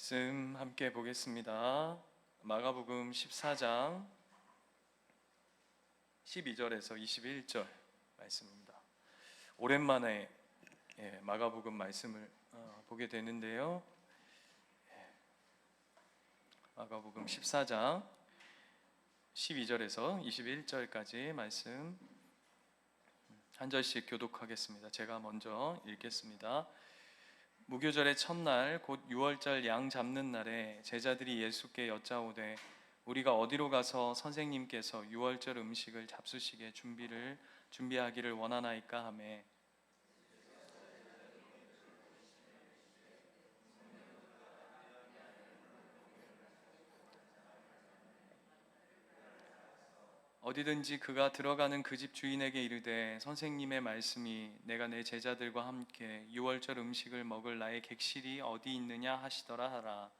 말씀 함께 보겠습니다. 마가복음 14장 12절에서 21절 말씀입니다. 오랜만에 예, 마가복음 말씀을 어, 보게 되는데요. 예, 마가복음 14장 12절에서 21절까지 말씀 한 절씩 교독하겠습니다. 제가 먼저 읽겠습니다. 무교절의 첫날 곧 유월절 양 잡는 날에 제자들이 예수께 여짜오되 우리가 어디로 가서 선생님께서 유월절 음식을 잡수시게 준비를 준비하기를 원하나이까 하매 어디든지 그가 들어가는 그 집 주인에게 이르되 선생님의 말씀이 내가 내 제자들과 함께 유월절 음식을 먹을 나의 객실이 어디 있느냐 하시더라 하라.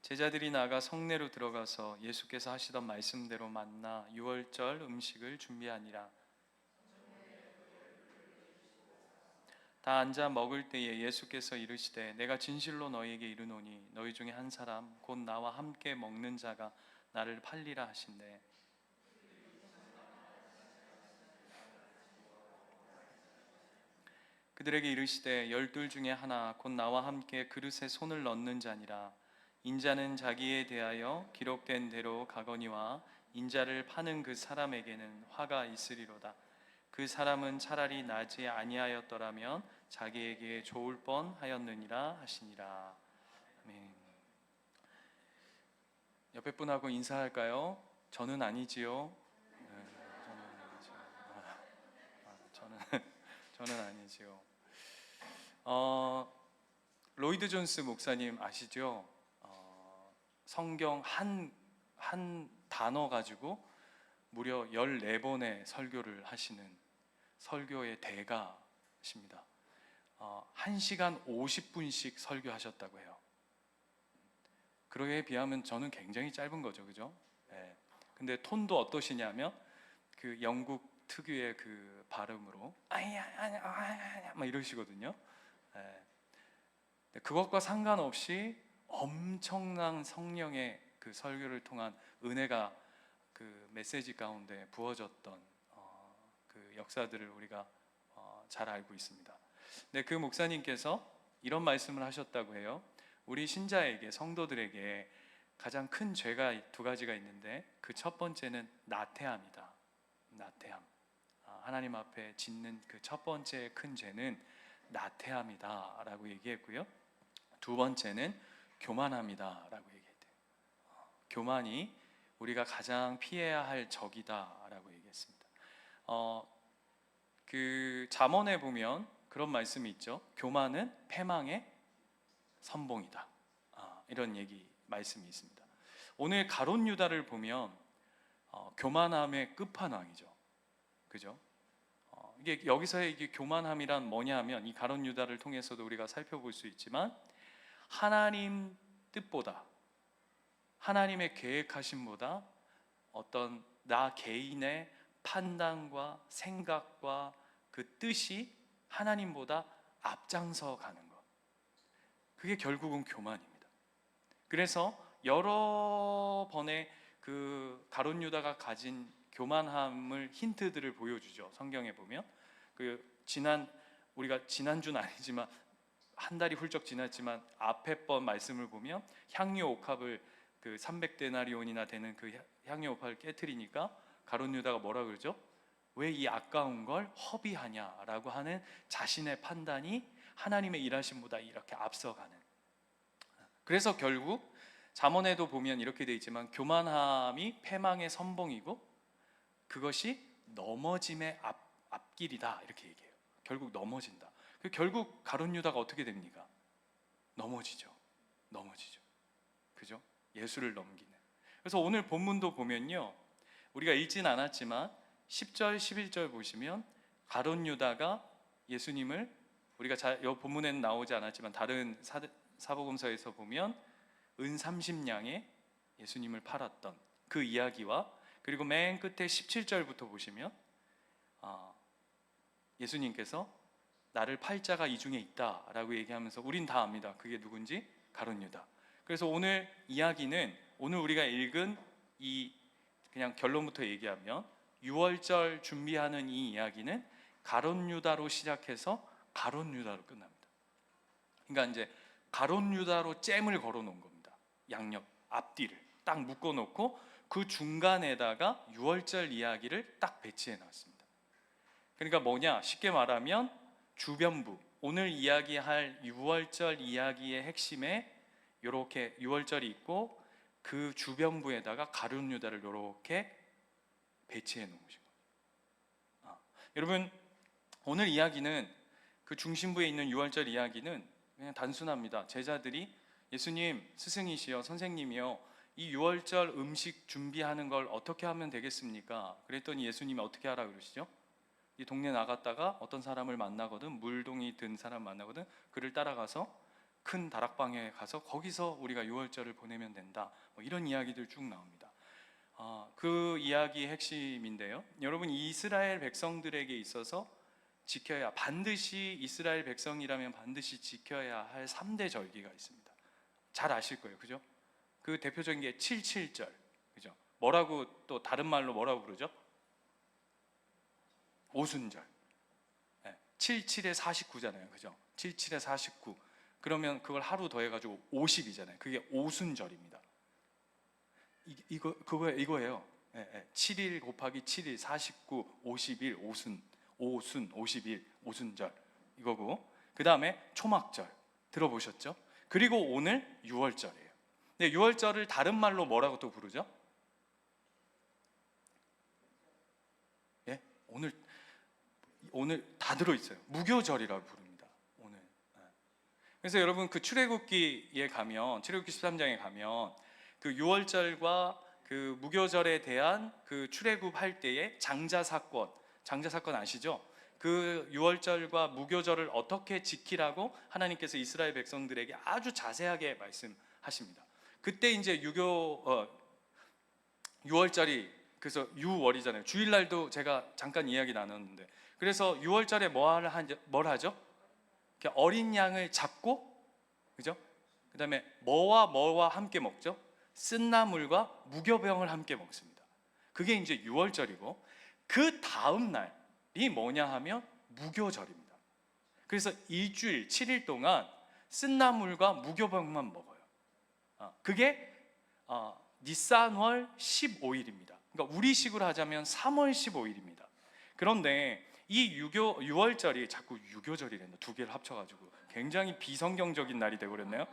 제자들이 나가 성내로 들어가서 예수께서 하시던 말씀대로 만나 유월절 음식을 준비하니라 다 앉아 먹을 때에 예수께서 이르시되 내가 진실로 너희에게 이르노니 너희 중에 한 사람 곧 나와 함께 먹는 자가 나를 팔리라 하신대. 그들에게 이르시되 열둘 중에 하나 곧 나와 함께 그릇에 손을 넣는 자니라. 인자는 자기에 대하여 기록된 대로 가거니와 인자를 파는 그 사람에게는 화가 있으리로다 그 사람은 차라리 나지 아니하였더라면 자기에게 좋을 뻔하였느니라 하시니라. 아멘. 옆에 분하고 인사할까요? 저는 아니지요. 네, 저는 아니지요. 아, 아, 저는 저는 아니지요. 어, 로이드 존스 목사님 아시죠? 어, 성경 한 한 단어 가지고 무려 14번의 설교를 하시는 설교의 대가십니다. 어, 1시간 50분씩 설교하셨다고 해요. 그러에 비하면 저는 굉장히 짧은 거죠. 그죠? 네. 근데 톤도 어떠시냐면 그 영국 특유의 그 발음으로 아야 아야 아야 막 이러시거든요. 네. 그것과 상관없이 엄청난 성령의 그 설교를 통한 은혜가 그 메시지 가운데 부어졌던 어, 그 역사들을 우리가 어, 잘 알고 있습니다. 네, 그 목사님께서 이런 말씀을 하셨다고 해요. 우리 신자에게 성도들에게 가장 큰 죄가 두 가지가 있는데 그 첫 번째는 나태함이다. 나태함. 아, 하나님 앞에 짓는 그 첫 번째 큰 죄는 나태함이다라고 얘기했고요. 두 번째는 교만함이다라고 얘기했대요. 어, 교만이 우리가 가장 피해야 할 적이다라고. 어, 그 잠언에 보면 그런 말씀이 있죠. 교만은 패망의 선봉이다. 아, 이런 얘기 말씀이 있습니다. 오늘 가론 유다를 보면 어, 교만함의 끝판왕이죠. 그죠? 어, 이게 여기서의 이게 교만함이란 뭐냐하면 이 가론 유다를 통해서도 우리가 살펴볼 수 있지만 하나님 뜻보다 하나님의 계획하심보다 어떤 나 개인의 판단과 생각과 그 뜻이 하나님보다 앞장서 가는 것. 그게 결국은 교만입니다. 그래서 여러 번의 그 가론 유다가 가진 교만함을 힌트들을 보여주죠. 성경에 보면 그 지난 우리가 지난주는 아니지만 한 달이 훌쩍 지났지만 앞에 번 말씀을 보면 향유 옥합을 그 300데나리온이나 되는 그 향유 옥합을 깨뜨리니까 가론 유다가 뭐라 그러죠? 왜 이 아까운 걸 허비하냐라고 하는 자신의 판단이 하나님의 일하심보다 이렇게 앞서가는. 그래서 결국 잠언에도 보면 이렇게 돼 있지만 교만함이 패망의 선봉이고 그것이 넘어짐의 앞, 앞길이다 이렇게 얘기해요. 결국 넘어진다. 그 결국 가론 유다가 어떻게 됩니까? 넘어지죠. 넘어지죠. 그죠? 예수를 넘기는. 그래서 오늘 본문도 보면요. 우리가 읽진 않았지만 10절, 11절 보시면 가론 유다가 예수님을 우리가 자, 이 본문에는 나오지 않았지만 다른 사, 사복음서에서 보면 은 30냥에 예수님을 팔았던 그 이야기와 그리고 맨 끝에 17절부터 보시면 아, 예수님께서 나를 팔자가 이 중에 있다라고 얘기하면서 우린 다 압니다. 그게 누군지 가론 유다. 그래서 오늘 이야기는 오늘 우리가 읽은 이 그냥 결론부터 얘기하면 6월절 준비하는 이 이야기는 가론 유다로 시작해서 가론 유다로 끝납니다. 그러니까 이제 가론 유다로 잼을 걸어 놓은 겁니다. 양옆 앞뒤를 딱 묶어 놓고 그 중간에다가 6월절 이야기를 딱 배치해 놨습니다. 그러니까 뭐냐? 쉽게 말하면 주변부 오늘 이야기할 6월절 이야기의 핵심에 이렇게 6월절이 있고 그 주변부에다가 가룟 유다를 이렇게 배치해 놓으신 거예요. 아, 여러분 오늘 이야기는 그 중심부에 있는 6월절 이야기는 그냥 단순합니다. 제자들이 예수님 스승이시여 선생님이여 이 6월절 음식 준비하는 걸 어떻게 하면 되겠습니까? 그랬더니 예수님이 어떻게 하라 그러시죠? 이 동네 나갔다가 어떤 사람을 만나거든 물동이 든 사람 만나거든 그를 따라가서 큰 다락방에 가서 거기서 우리가 6월절을 보내면 된다. 뭐 이런 이야기들 쭉 나옵니다. 아, 그 이야기의 핵심인데요. 여러분 이스라엘 백성들에게 있어서 지켜야 반드시 이스라엘 백성이라면 반드시 지켜야 할 3대 절기가 있습니다. 잘 아실 거예요. 그죠? 그 대표적인 게 77절. 그죠? 뭐라고 또 다른 말로 뭐라고 부르죠? 오순절. 네, 77에 49잖아요. 그죠? 77에 49. 그러면 그걸 하루 더해가지고 50이잖아요. 그게 오순절입니다. 이, 이거 그거 이거예요. 예, 예. 7일 곱하기 7일 49 51 오순 오순 51 오순절 이거고 그 다음에 초막절 들어보셨죠? 그리고 오늘 6월절이에요. 근데 6월절을 다른 말로 뭐라고 또 부르죠? 예? 오늘 오늘 다 들어 있어요. 무교절이라고. 예. 그래서 여러분 그 출애굽기에 가면 출애굽기 13장에 가면 그 6월절과 그 무교절에 대한 그 출애굽할 때의 장자 사건, 장자 사건 아시죠? 그 6월절과 무교절을 어떻게 지키라고 하나님께서 이스라엘 백성들에게 아주 자세하게 말씀하십니다. 그때 이제 유교 어, 6월절이 그래서 6월이잖아요. 주일날도 제가 잠깐 이야기 나눴는데 그래서 6월절에 뭐 할- 한- 뭘 하죠? 어린 양을 잡고 그죠? 그다음에 뭐와 뭐와 함께 먹죠? 쓴나물과 무교병을 함께 먹습니다. 그게 이제 6월절이고 그 다음 날이 뭐냐 하면 무교절입니다. 그래서 일주일 7일 동안 쓴나물과 무교병만 먹어요. 아, 그게 어, 니산월 15일입니다. 그러니까 우리식으로 하자면 3월 15일입니다. 그런데 이 유교 6월절이 자꾸 유교절이랬네. 두 개를 합쳐가지고 굉장히 비성경적인 날이 되버렸네요.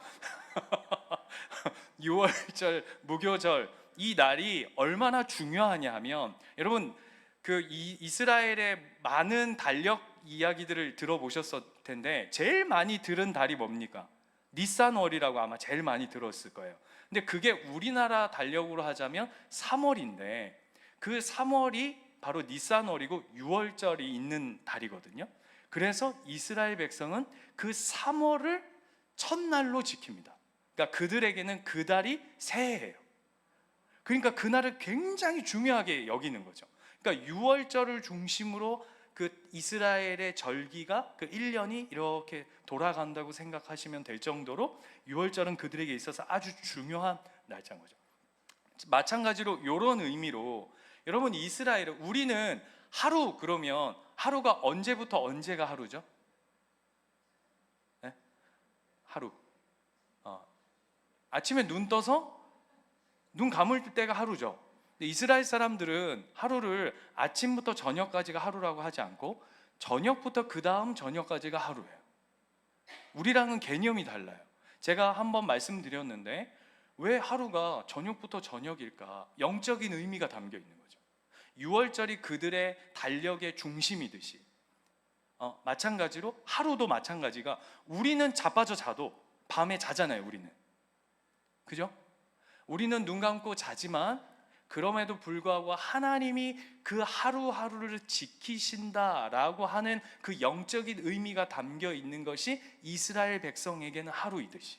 6월절 무교절 이 날이 얼마나 중요하냐 하면 여러분 그 이, 이스라엘의 많은 달력 이야기들을 들어보셨을 텐데 제일 많이 들은 달이 뭡니까? 니산월이라고 아마 제일 많이 들었을 거예요. 근데 그게 우리나라 달력으로 하자면 3월인데 그 3월이 바로 니산월이고 6월절이 있는 달이거든요. 그래서 이스라엘 백성은 그 3월을 첫날로 지킵니다. 그러니까 그들에게는 그 달이 새해예요. 그러니까 그날을 굉장히 중요하게 여기는 거죠. 그러니까 6월절을 중심으로 그 이스라엘의 절기가 그 1년이 이렇게 돌아간다고 생각하시면 될 정도로 6월절은 그들에게 있어서 아주 중요한 날짜인 거죠. 마찬가지로 이런 의미로 여러분 이스라엘 우리는 하루 그러면 하루가 언제부터 언제가 하루죠? 네? 하루. 어. 아침에 눈 떠서 눈 감을 때가 하루죠. 이스라엘 사람들은 하루를 아침부터 저녁까지가 하루라고 하지 않고 저녁부터 그 다음 저녁까지가 하루예요. 우리랑은 개념이 달라요. 제가 한번 말씀드렸는데 왜 하루가 저녁부터 저녁일까? 영적인 의미가 담겨 있는 거죠. 6월절이 그들의 달력의 중심이듯이 어, 마찬가지로 하루도 마찬가지가 우리는 자빠져 자도 밤에 자잖아요. 우리는 그죠? 우리는 눈 감고 자지만 그럼에도 불구하고 하나님이 그 하루하루를 지키신다라고 하는 그 영적인 의미가 담겨 있는 것이 이스라엘 백성에게는 하루이듯이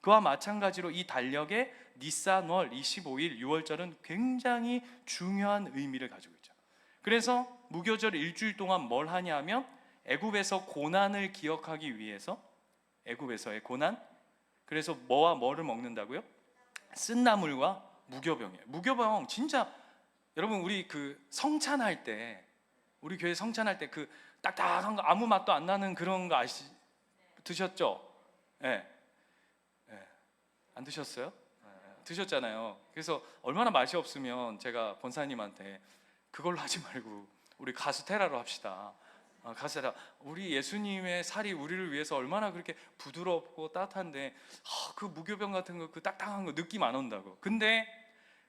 그와 마찬가지로 이 달력의 니산월 25일 6월절은 굉장히 중요한 의미를 가지고 있죠. 그래서 무교절 일주일 동안 뭘 하냐면 애굽에서 고난을 기억하기 위해서 애굽에서의 고난 그래서 뭐와 뭐를 먹는다고요? 쓴나물과 무교병이에요. 무교병 진짜 여러분 우리 그 성찬할 때 우리 교회 성찬할 때 그 딱딱한 거 아무 맛도 안 나는 그런 거 아시 드셨죠? 예. 예. 안 드셨어요? 예, 드셨잖아요. 그래서 얼마나 맛이 없으면 제가 권사님한테 그걸로 하지 말고 우리 가수 테라로 합시다. 아, 가수 테라. 우리 예수님의 살이 우리를 위해서 얼마나 그렇게 부드럽고 따뜻한데 아, 그 무교병 같은 거 그 딱딱한 거 느낌 안 온다고. 근데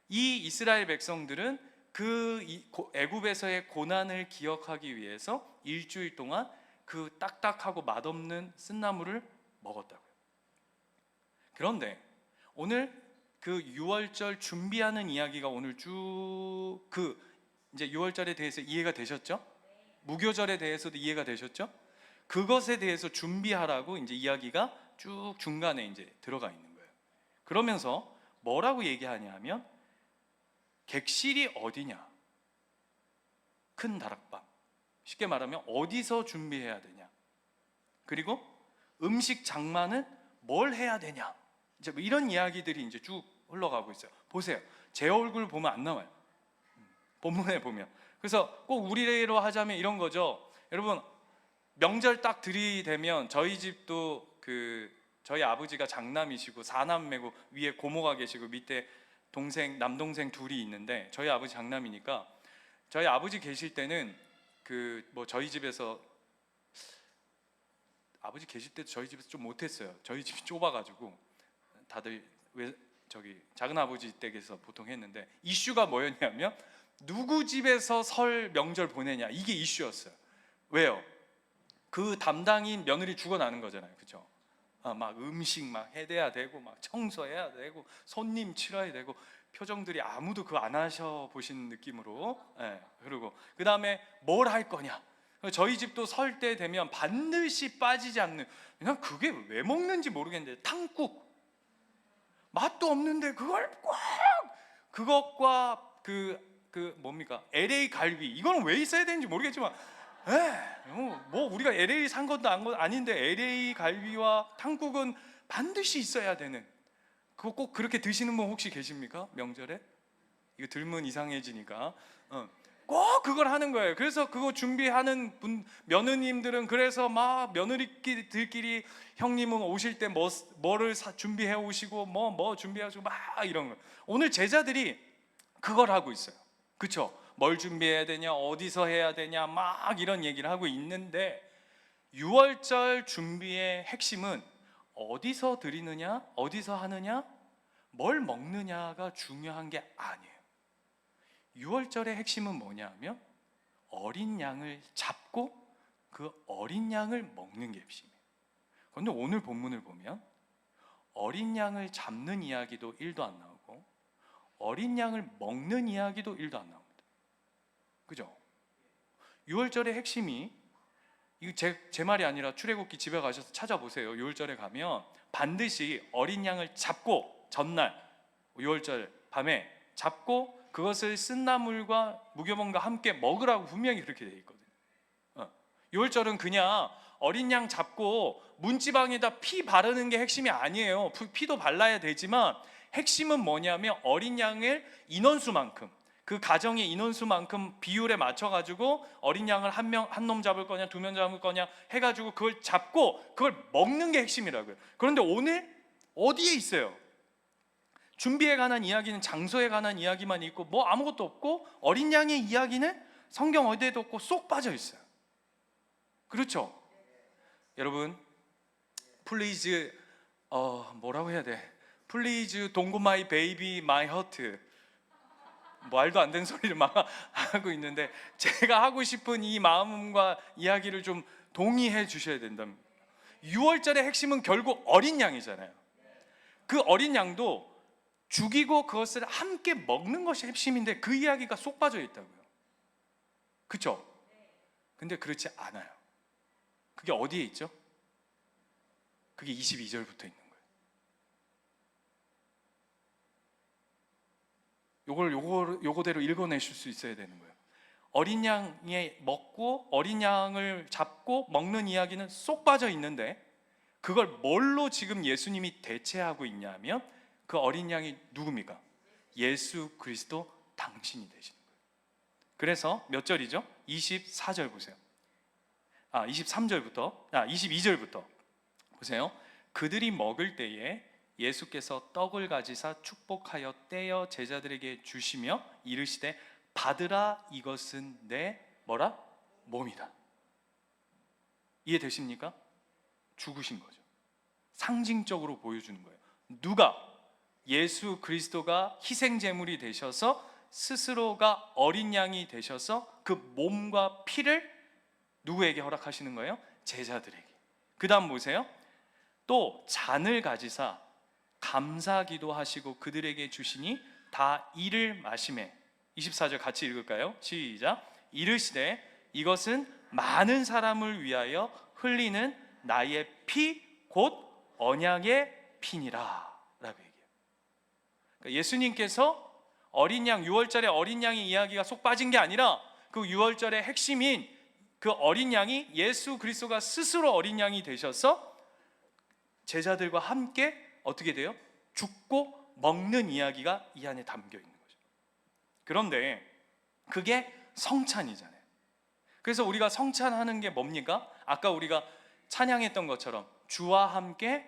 이 이스라엘 백성들은 그 애굽에서의 고난을 기억하기 위해서 일주일 동안 그 딱딱하고 맛없는 쓴나물을 먹었다고요. 그런데 오늘 그 6월절 준비하는 이야기가 오늘 쭉 그 이제 6월절에 대해서 이해가 되셨죠? 무교절에 대해서도 이해가 되셨죠? 그것에 대해서 준비하라고 이제 이야기가 쭉 중간에 이제 들어가 있는 거예요. 그러면서 뭐라고 얘기하냐면 객실이 어디냐? 큰 다락방. 쉽게 말하면 어디서 준비해야 되냐? 그리고 음식 장만은 뭘 해야 되냐? 이제 뭐 이런 이야기들이 이제 쭉 흘러가고 있어요. 보세요. 제 얼굴 보면 안 나와요. 음, 본문에 보면. 그래서 꼭 우리로 하자면 이런 거죠. 여러분 명절 딱 들이대면 저희 집도 그 저희 아버지가 장남이시고 사남매고 위에 고모가 계시고 밑에 동생 남동생 둘이 있는데 저희 아버지 장남이니까 저희 아버지 계실 때는 그 뭐 저희 집에서 아버지 계실 때도 저희 집에서 좀 못했어요. 저희 집이 좁아가지고 다들 왜 저기 작은 아버지 댁에서 보통 했는데 이슈가 뭐였냐면 누구 집에서 설 명절 보내냐 이게 이슈였어요. 왜요? 그 담당인 며느리 죽어나는 거잖아요, 그렇죠? 아, 막 음식 막 해대야 되고 막 청소해야 되고 손님 치러야 되고 표정들이 아무도 그거 안 하셔 보신 느낌으로 예, 그리고 그 다음에 뭘 할 거냐 저희 집도 설 때 되면 반드시 빠지지 않는 그냥 그게 왜 먹는지 모르겠는데 탕국 맛도 없는데 그걸 꼭 그것과 그, 그 뭡니까? LA 갈비. 이거는 왜 있어야 되는지 모르겠지만 에, 뭐 우리가 LA 산 것도 안- 아닌데 LA 갈비와 탕국은 반드시 있어야 되는. 그거 꼭 그렇게 드시는 분 혹시 계십니까? 명절에? 이거 들면 이상해지니까. 어. 꼭 그걸 하는 거예요. 그래서 그거 준비하는 분 며느님들은 그래서 막 며느리들끼리 형님은 오실 때 뭐, 뭐를 사, 준비해 오시고 뭐뭐 준비하시고 막 이런 거. 오늘 제자들이 그걸 하고 있어요. 그렇죠? 뭘 준비해야 되냐, 어디서 해야 되냐, 막 이런 얘기를 하고 있는데 6월절 준비의 핵심은 어디서 드리느냐, 어디서 하느냐, 뭘 먹느냐가 중요한 게 아니에요. 6월절의 핵심은 뭐냐면 어린 양을 잡고 그 어린 양을 먹는 게 핵심이에요. 그런데 오늘 본문을 보면 어린 양을 잡는 이야기도 1도 안 나오고 어린 양을 먹는 이야기도 1도 안 나옵니다. 그죠? 6월절의 핵심이 이거 제, 제 말이 아니라 출애굽기 집에 가셔서 찾아보세요. 6월절에 가면 반드시 어린 양을 잡고 전날 6월절 밤에 잡고 그것을 쓴나물과 무교병과 함께 먹으라고 분명히 그렇게 돼 있거든요. 어. 6월절은 그냥 어린 양 잡고 문지방에다 피 바르는 게 핵심이 아니에요. 피- 피도 발라야 되지만 핵심은 뭐냐면 어린 양을 인원수만큼 그 가정의 인원수만큼 비율에 맞춰 가지고 어린 양을 한 명 한 놈 잡을 거냐 두 명 잡을 거냐 해 가지고 그걸 잡고 그걸 먹는 게 핵심이라고요. 그런데 오늘 어디에 있어요? 준비에 관한 이야기는 장소에 관한 이야기만 있고 뭐 아무것도 없고 어린 양의 이야기는 성경 어디에도 없고 쏙 빠져 있어요. 그렇죠? 여러분, 플리즈 어 뭐라고 해야 돼? 플리즈 동고 마이 베이비 마이 허트 말도 안 되는 소리를 막 하고 있는데 제가 하고 싶은 이 마음과 이야기를 좀 동의해 주셔야 된다면 6월절의 핵심은 결국 어린 양이잖아요. 그 어린 양도 죽이고 그것을 함께 먹는 것이 핵심인데 그 이야기가 쏙 빠져 있다고요. 그렇죠? 근데 그렇지 않아요. 그게 어디에 있죠? 그게 22절부터 있는 거예요. 요걸 요거 요거대로 읽어내실 수 있어야 되는 거예요. 어린 양이 먹고 어린 양을 잡고 먹는 이야기는 쏙 빠져 있는데 그걸 뭘로 지금 예수님이 대체하고 있냐면 그 어린 양이 누굽니까? 예수 그리스도 당신이 되시는 거예요. 그래서 몇 절이죠? 24절 보세요. 아, 23절부터, 아, 22절부터 보세요. 그들이 먹을 때에 예수께서 떡을 가지사 축복하여 떼어 제자들에게 주시며 이르시되 받으라 이것은 내 뭐라 몸이다. 이해되십니까? 죽으신 거죠. 상징적으로 보여주는 거예요. 누가 예수 그리스도가 희생 제물이 되셔서 스스로가 어린 양이 되셔서 그 몸과 피를 누구에게 허락하시는 거예요? 제자들에게. 그다음 보세요. 또 잔을 가지사 감사 기도 하시고 그들에게 주시니 다 이를 마심에 24절 같이 읽을까요? 시작. 이르시되 이것은 많은 사람을 위하여 흘리는 나의 피 곧 언약의 피니라 라고 얘기해요. 그러니까 예수님께서 어린 양 6월절에 어린 양의 이야기가 속 빠진 게 아니라 그 6월절의 핵심인 그 어린 양이 예수 그리스도가 스스로 어린 양이 되셔서 제자들과 함께 어떻게 돼요? 죽고 먹는 이야기가 이 안에 담겨 있는 거죠. 그런데 그게 성찬이잖아요. 그래서 우리가 성찬하는 게 뭡니까? 아까 우리가 찬양했던 것처럼 주와 함께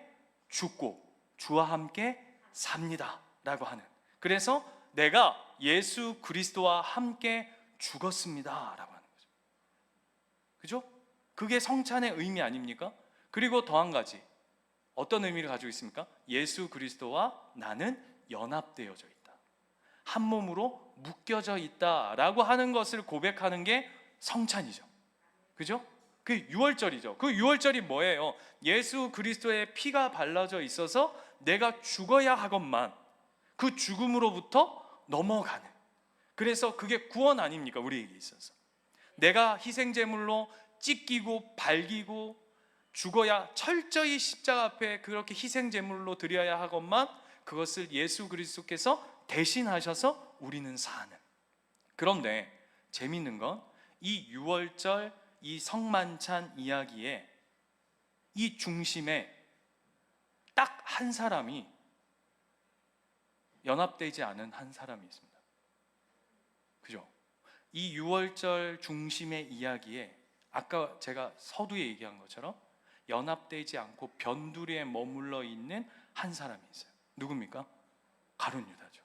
죽고 주와 함께 삽니다 라고 하는. 그래서 내가 예수 그리스도와 함께 죽었습니다 라고 하는 거죠. 그죠? 그게 성찬의 의미 아닙니까? 그리고 더 한 가지 어떤 의미를 가지고 있습니까? 예수 그리스도와 나는 연합되어져 있다. 한 몸으로 묶여져 있다 라고 하는 것을 고백하는 게 성찬이죠. 그죠? 그 6월절이죠. 그 6월절이 뭐예요? 예수 그리스도의 피가 발라져 있어서 내가 죽어야 하건만 그 죽음으로부터 넘어가는. 그래서 그게 구원 아닙니까? 우리에게 있어서. 내가 희생 제물로 찢기고 발기고 죽어야 철저히 십자가 앞에 그렇게 희생 제물로 드려야 하건만 그것을 예수 그리스도께서 대신하셔서 우리는 사는. 그런데 재미있는 건이 6월절 이 성만찬 이야기에 이 중심에 딱 한 사람이 연합되지 않은 한 사람이 있습니다. 그죠? 이 6월절 중심의 이야기에 아까 제가 서두에 얘기한 것처럼 연합되지 않고 변두리에 머물러 있는 한 사람이 있어요. 누굽니까? 가룟 유다죠.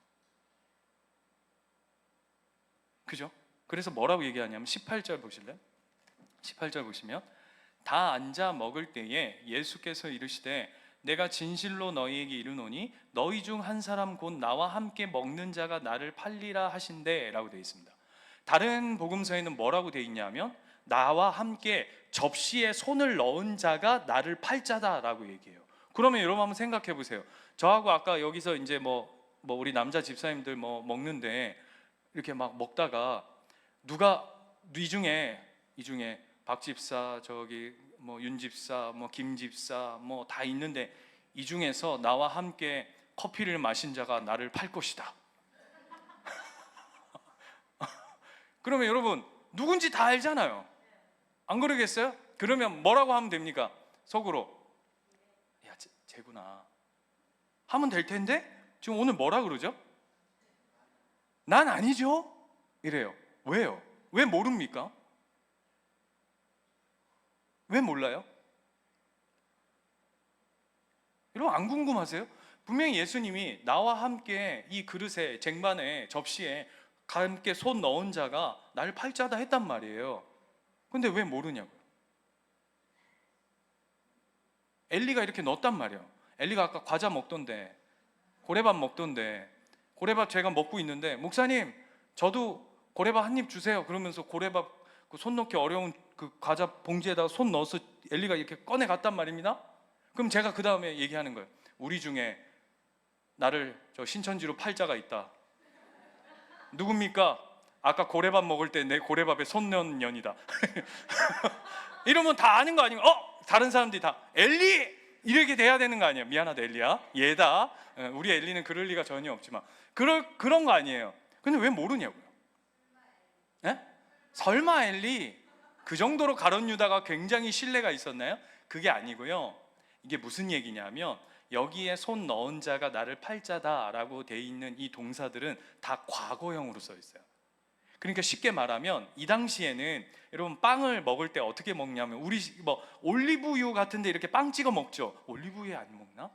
그죠? 그래서 뭐라고 얘기하냐면 18절 보실래요? 18절 보시면 다 앉아 먹을 때에 예수께서 이르시되 내가 진실로 너희에게 이르노니 너희 중 한 사람 곧 나와 함께 먹는 자가 나를 팔리라 하신대라고 되어 있습니다. 다른 복음서에는 뭐라고 되어 있냐면 나와 함께 접시에 손을 넣은 자가 나를 팔자다라고 얘기해요. 그러면 여러분 한번 생각해 보세요. 저하고 아까 여기서 이제 뭐, 뭐 우리 남자 집사님들 뭐 먹는데 이렇게 막 먹다가 누가 이 중에 이 중에 박 집사 저기 뭐 윤 집사 뭐 김 집사 뭐 다 있는데 이 중에서 나와 함께 커피를 마신 자가 나를 팔 것이다. 그러면 여러분 누군지 다 알잖아요. 안 그러겠어요? 그러면 뭐라고 하면 됩니까? 속으로 야 쟤, 쟤구나 하면 될 텐데 지금 오늘 뭐라 그러죠? 난 아니죠? 이래요. 왜요? 왜 모릅니까? 왜 몰라요? 여러분 안 궁금하세요? 분명히 예수님이 나와 함께 이 그릇에 쟁반에 접시에 함께 손 넣은 자가 나를 팔자다 했단 말이에요. 근데 왜 모르냐고요? 엘리가 이렇게 넣었단 말이에요. 엘리가 아까 과자 먹던데 고래밥 먹던데 고래밥 제가 먹고 있는데 목사님 저도 고래밥 한 입 주세요. 그러면서 고래밥 그 손 넣기 어려운 그 과자 봉지에다가 손 넣어서 엘리가 이렇게 꺼내 갔단 말입니다. 그럼 제가 그 다음에 얘기하는 거예요. 우리 중에 나를 저 신천지로 팔자가 있다. 누굽니까? 아까 고래밥 먹을 때 내 고래밥에 손 넣은 년이다. 이러면 다 아는 거 아닌가? 어? 다른 사람들이 다 엘리 이렇게 돼야 되는 거 아니에요? 미안하다 엘리야. 얘다. 어, 우리 엘리는 그럴 리가 전혀 없지만 그럴 그런 거 아니에요. 근데 왜 모르냐고요? 예? 설마 엘리 그 정도로 가론 유다가 굉장히 신뢰가 있었나요? 그게 아니고요. 이게 무슨 얘기냐면 여기에 손 넣은 자가 나를 팔자다라고 돼 있는 이 동사들은 다 과거형으로 써 있어요. 그러니까 쉽게 말하면 이 당시에는 여러분 빵을 먹을 때 어떻게 먹냐면 우리 뭐 올리브유 같은데 이렇게 빵 찍어 먹죠. 올리브유에 안 먹나?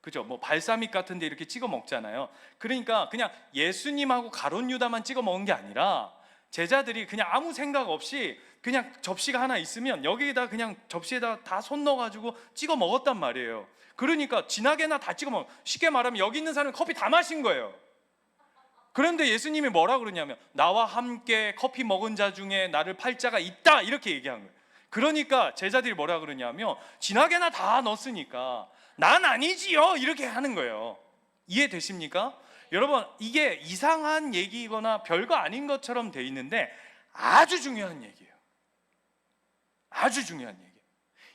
그죠? 뭐 발사믹 같은데 이렇게 찍어 먹잖아요. 그러니까 그냥 예수님하고 가론 유다만 찍어 먹은 게 아니라 제자들이 그냥 아무 생각 없이 그냥 접시가 하나 있으면 여기에다 그냥 접시에다 다 손 넣어가지고 찍어 먹었단 말이에요. 그러니까 진하게나 다 찍어 먹. 쉽게 말하면 여기 있는 사람은 커피 다 마신 거예요. 그런데 예수님이 뭐라 그러냐면 나와 함께 커피 먹은 자 중에 나를 팔 자가 있다 이렇게 얘기한 거예요. 그러니까 제자들이 뭐라 그러냐면 진하게나 다 넣었으니까 난 아니지요 이렇게 하는 거예요. 이해되십니까? 여러분 이게 이상한 얘기거나 별거 아닌 것처럼 돼 있는데 아주 중요한 얘기예요. 아주 중요한 얘기예요.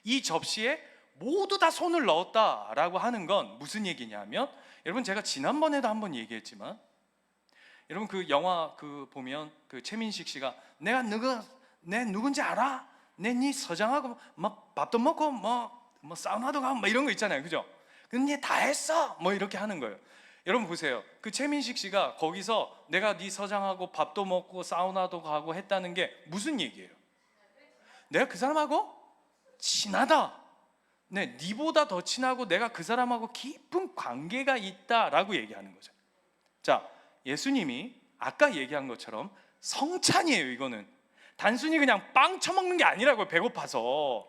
이 접시에 모두 다 손을 넣었다라고 하는 건 무슨 얘기냐면 여러분 제가 지난번에도 한번 얘기했지만 여러분 그 영화 그 보면 그 최민식 씨가 내가 누구 내 누군지 알아? 내네 서장하고 뭐 밥도 먹고 뭐, 뭐 사우나도 가고 뭐 이런 거 있잖아요, 그죠? 근데 다 했어, 뭐 이렇게 하는 거예요. 여러분 보세요. 그 최민식 씨가 거기서 내가 네 서장하고 밥도 먹고 사우나도 가고 했다는 게 무슨 얘기예요? 내가 그 사람하고 친하다. 네, 니보다 더 친하고 내가 그 사람하고 깊은 관계가 있다라고 얘기하는 거죠. 자, 예수님이 아까 얘기한 것처럼 성찬이에요, 이거는. 단순히 그냥 빵 처먹는 게 아니라고요, 배고파서.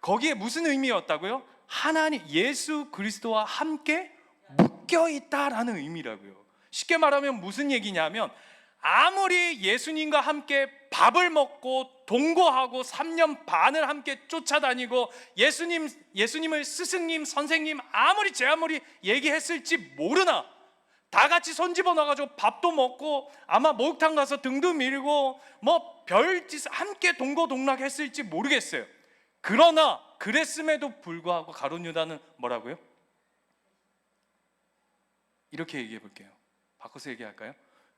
거기에 무슨 의미였다고요? 하나님, 예수 그리스도와 함께 묶여 있다라는 의미라고요. 쉽게 말하면 무슨 얘기냐면 아무리 예수님과 함께 밥을 먹고 동거하고 3년 반을 함께 쫓아다니고 예수님 예수님을 스승님 선생님 아무리 제 아무리 얘기했을지 모르나 다 같이 손 집어 넣어가지고 밥도 먹고 아마 목욕탕 가서 등도 밀고 뭐 별짓 함께 동거동락했을지 모르겠어요. 그러나 그랬음에도 불구하고 가론 유다는 뭐라고요? 이렇게 얘기해 볼게요. 바꿔서 얘기할까요?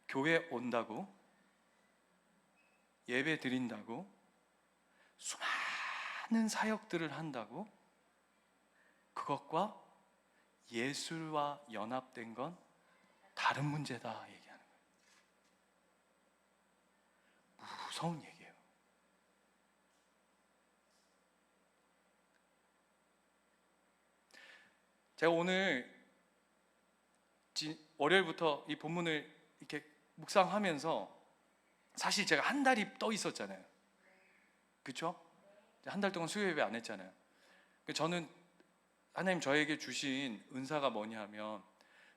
교회 온다고 예배 드린다고 수많은 사역들을 한다고 그것과 예술과 연합된 건 다른 문제다 얘기하는 거예요. 무서운 얘기예요. 제가 오늘 지- 월요일부터 이 본문을 이렇게 묵상하면서 사실 제가 한 달이 떠 있었잖아요. 그렇죠? 한 달 동안 수요 예배 안 했잖아요. 그 저는 하나님 저에게 주신 은사가 뭐냐면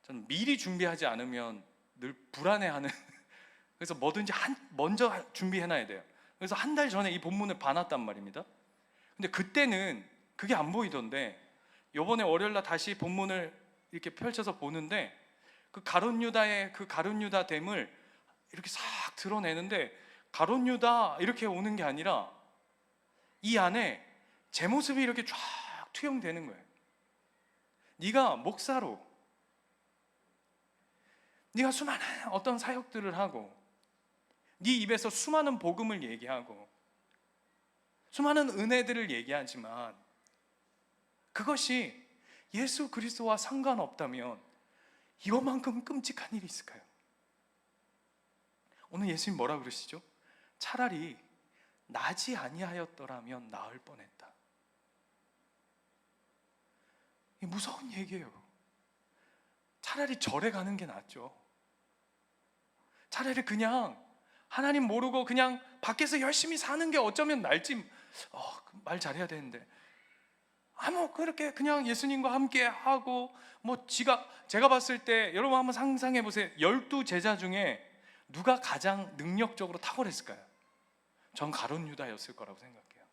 저는 미리 준비하지 않으면 늘 불안해하는 그래서 뭐든지 한 먼저 준비해놔야 돼요. 그래서 한 달 전에 이 본문을 봐놨단 말입니다. 근데 그때는 그게 안 보이던데 요번에 월요일 날 다시 본문을 이렇게 펼쳐서 보는데 그 가론 유다의 그 가론 유다 됨을 이렇게 싹 드러내는데 가론 유다 이렇게 오는 게 아니라 이 안에 제 모습이 이렇게 쫙 투영되는 거예요. 네가 목사로 네가 수많은 어떤 사역들을 하고 네 입에서 수많은 복음을 얘기하고 수많은 은혜들을 얘기하지만 그것이 예수 그리스도와 상관없다면 이것만큼 끔찍한 일이 있을까요? 오늘 예수님 뭐라 그러시죠? 차라리 나지 아니하였더라면 나을 뻔했다. 이 무서운 얘기예요. 차라리 절에 가는 게 낫죠. 차라리 그냥 하나님 모르고 그냥 밖에서 열심히 사는 게 어쩌면 날지 어, 말 잘해야 되는데 아무 그렇게 그냥 예수님과 함께 하고 뭐 지가 제가 봤을 때 여러분 한번 상상해 보세요. 열두 제자 중에 누가 가장 능력적으로 탁월했을까요? 전 가론 유다였을 거라고 생각해요.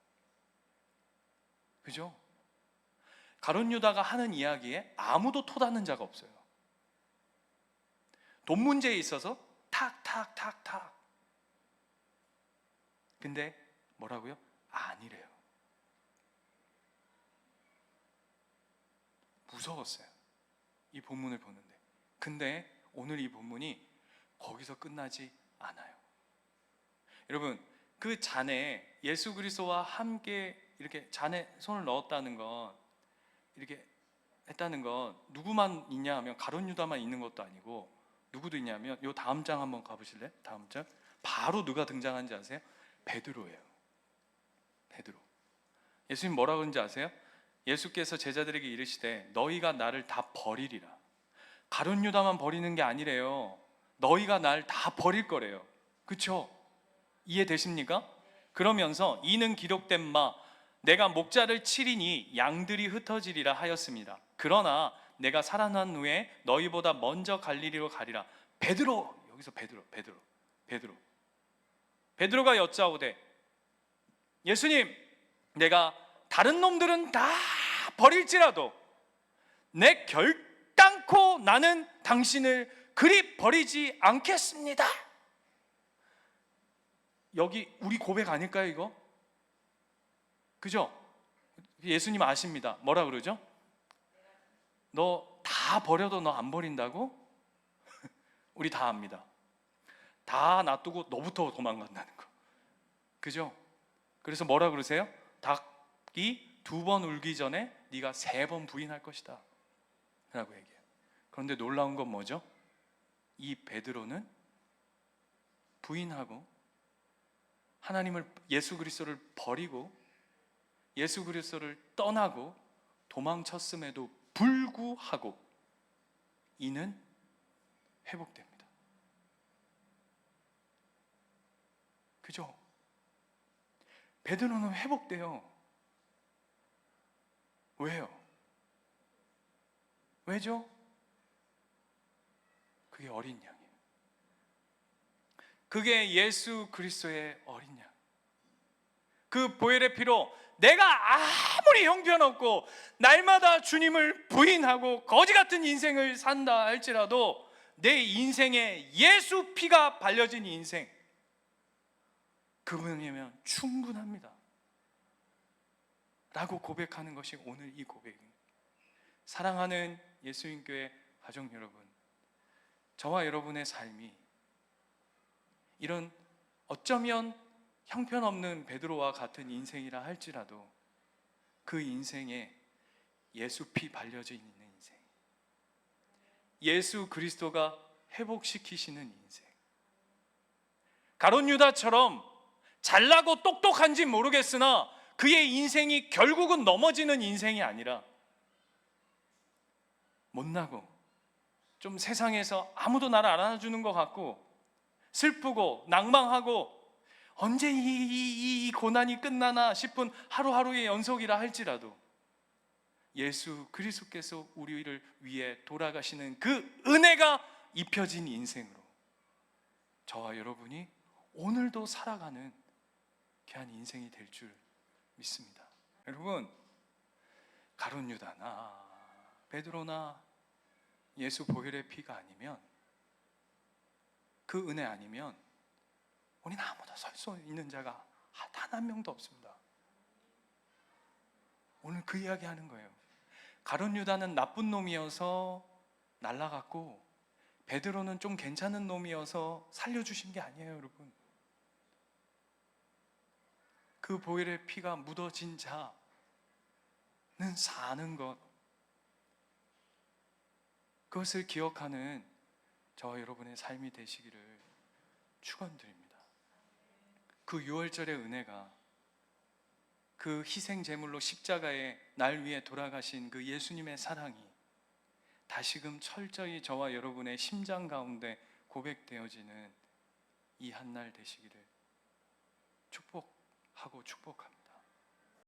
그죠? 가론 유다가 하는 이야기에 아무도 토다는 자가 없어요. 돈 문제에 있어서 탁탁탁탁. 근데 뭐라고요? 아니래요. 무서웠어요. 이 본문을 보는데. 근데 오늘 이 본문이 거기서 끝나지 않아요. 여러분 그 잔에 예수 그리스도와 함께 이렇게 잔에 손을 넣었다는 건 이렇게 했다는 건 누구만 있냐 하면 가론 유다만 있는 것도 아니고 누구도 있냐면 요 다음 장 한번 가보실래? 다음 장 바로 누가 등장한지 아세요? 베드로예요. 베드로. 예수님 뭐라 그런지 아세요? 예수께서 제자들에게 이르시되 너희가 나를 다 버리리라. 가론 유다만 버리는 게 아니래요. 너희가 날 다 버릴 거래요. 그쵸? 이해되십니까? 그러면서 이는 기록된 바 내가 목자를 치리니 양들이 흩어지리라 하였습니다. 그러나 내가 살아난 후에 너희보다 먼저 갈리리로 가리라. 베드로 여기서 베드로 베드로 베드로 베드로가 여짜오되 예수님 내가 다른 놈들은 다 버릴지라도 내 결단코 나는 당신을 그리 버리지 않겠습니다. 여기 우리 고백 아닐까요, 이거? 그죠? 예수님 아십니다. 뭐라 그러죠? 너 다 버려도 너 안 버린다고? 우리 다 압니다. 다 놔두고 너부터 도망간다는 거. 그죠? 그래서 뭐라 그러세요? 닭 이 두 번 울기 전에 네가 세 번 부인할 것이다. 라고 얘기해요. 그런데 놀라운 건 뭐죠? 이 베드로는 부인하고 하나님을 예수 그리스도를 버리고 예수 그리스도를 떠나고 도망쳤음에도 불구하고 이는 회복됩니다. 그죠? 베드로는 회복돼요. 왜요? 왜죠? 그게 어린 양이에요. 그게 예수 그리스도의 어린 양. 그 보혈의 피로 내가 아무리 형편없고 날마다 주님을 부인하고 거지 같은 인생을 산다 할지라도 내 인생에 예수 피가 발려진 인생 그분이면 충분합니다. 라고 고백하는 것이 오늘 이 고백입니다. 사랑하는 예수님교회 가족 여러분, 저와 여러분의 삶이 이런 어쩌면 형편없는 베드로와 같은 인생이라 할지라도 그 인생에 예수 피 발려져 있는 인생, 예수 그리스도가 회복시키시는 인생, 가론 유다처럼 잘나고 똑똑한지 모르겠으나 그의 인생이 결국은 넘어지는 인생이 아니라 못나고 좀 세상에서 아무도 나를 알아주는 것 같고 슬프고 낭망하고 언제 이, 이, 이 고난이 끝나나 싶은 하루하루의 연속이라 할지라도 예수 그리스도께서 우리를 위해 돌아가시는 그 은혜가 입혀진 인생으로 저와 여러분이 오늘도 살아가는 귀한 인생이 될 줄 믿습니다. 여러분 가론 유다나 베드로나 예수 보혈의 피가 아니면 그 은혜 아니면 우리는 아무도 설 수 있는 자가 단 한 명도 없습니다. 오늘 그 이야기 하는 거예요. 가론 유다는 나쁜 놈이어서 날라갔고 베드로는 좀 괜찮은 놈이어서 살려주신 게 아니에요, 여러분. 그 보혈의 피가 묻어진 자는 사는 것. 그것을 기억하는 저와 여러분의 삶이 되시기를 축원드립니다. 그 유월절의 은혜가 그 희생 제물로 십자가에 날 위해 돌아가신 그 예수님의 사랑이 다시금 철저히 저와 여러분의 심장 가운데 고백되어지는 이 한 날 되시기를 축복 하고 축복합니다.